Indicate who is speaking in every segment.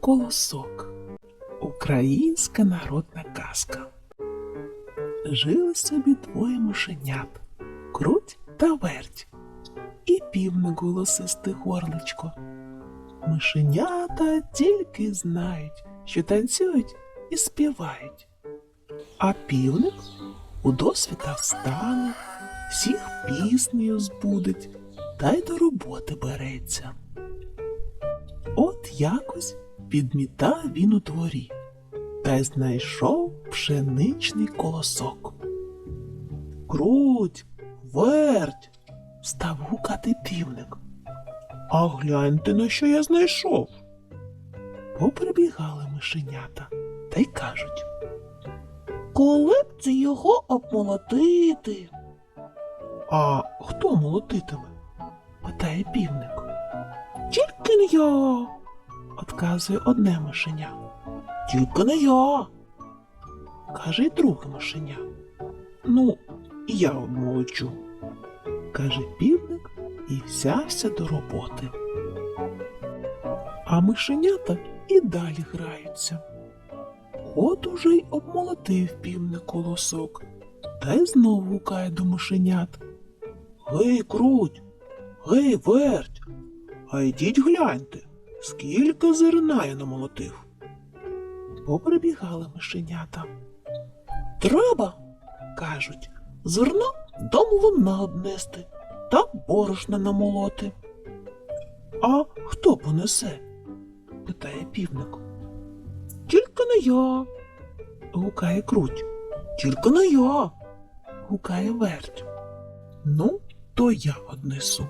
Speaker 1: Колосок. Українська народна казка. Жили собі двоє мишенят круть та верть, і півник голосисте горличко. Мишенята тільки знають, що танцюють і співають. А півник у досвіта встане, всіх піснею збудить та й до роботи береться. От якось підмітав він у дворі та й знайшов пшеничний колосок. Круть, верть, став гукати півник. А гляньте, на що я знайшов. Поприбігали мишенята та й кажуть. Коли б це його обмолотити? А хто молотитиме? питає півник. Тільки не я, отказує одне мишеня. Тільки не я, каже й друге мишеня. Ну, я обмолочу, каже півник і взявся до роботи. А мишенята і далі граються. От уже й обмолотив півник колосок, та й знову гукає до мишенят. Гей, круть, гей, верть, а йдіть гляньте, скільки зерна я намолотив. Поприбігали мишенята. Треба, кажуть, зерно до млина однести та борошна намолоти. А хто понесе? питає півник. Тільки не я. гукає круть. Тільки не я. гукає верть. Ну, то я однесу,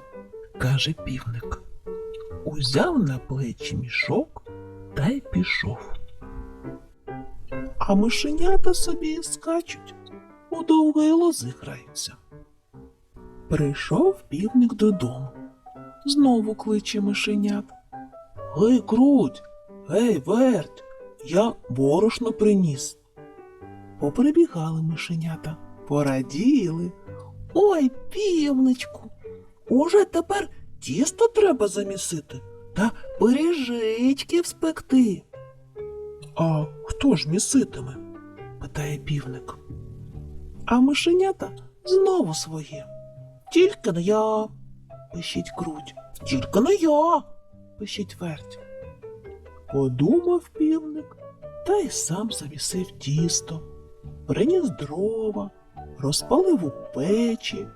Speaker 1: каже півник. Узяв на плечі мішок та й пішов. А мишенята собі скачуть, у довгої лози граються. Прийшов півник додому. Знову кличе мишенят. Гей, круть, гей, верть, я борошно приніс. Поприбігали мишенята, пораділи. Ой, півничку, уже тепер тісто треба замісити та пиріжечки вспекти. А хто ж міситиме? питає півник. А мишенята знову своє. Тільки не я, пищить круть. Тільки не я, пищить верть. Подумав півник та й сам замісив тісто, приніс дрова, розпалив у печі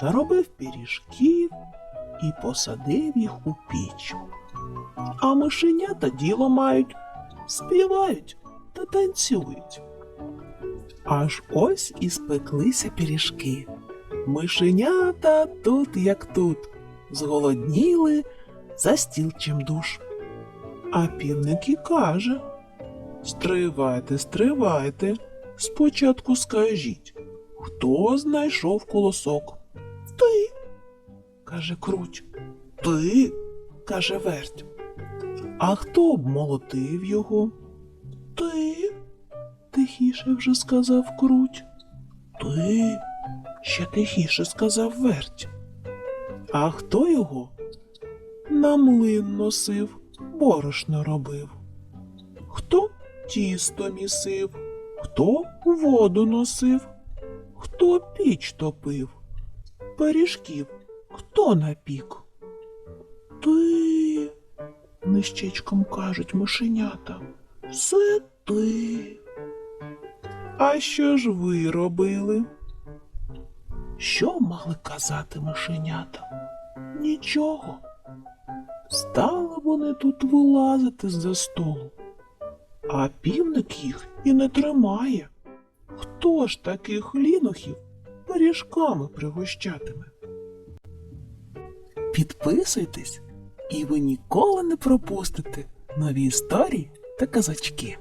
Speaker 1: та робив пиріжків і посадив їх у піч. А мишенята діло мають, співають та танцюють. Аж ось і спеклися пиріжки. Мишенята тут як тут, зголодніли за стіл чимдуж. А півник і каже Стривайте, стривайте. Спочатку скажіть, хто знайшов колосок? Ти, каже круть. Ти, каже верть. А хто обмолотив його? Ти, тихіше вже сказав круть. Ти, ще тихіше сказав верть. А хто його? На млин носив, борошно робив. Хто тісто місив, хто воду носив, хто піч топив, пиріжків хто напік? Ти, нищечком кажуть мишенята, все ти. А що ж ви робили? Що мали казати мишенята? Нічого. Стали вони тут вилазити з-за столу, а півник їх і не тримає. Хто ж таких лінохів пиріжками пригощатиме? Підписуйтесь, і ви ніколи не пропустите нові історії та казачки.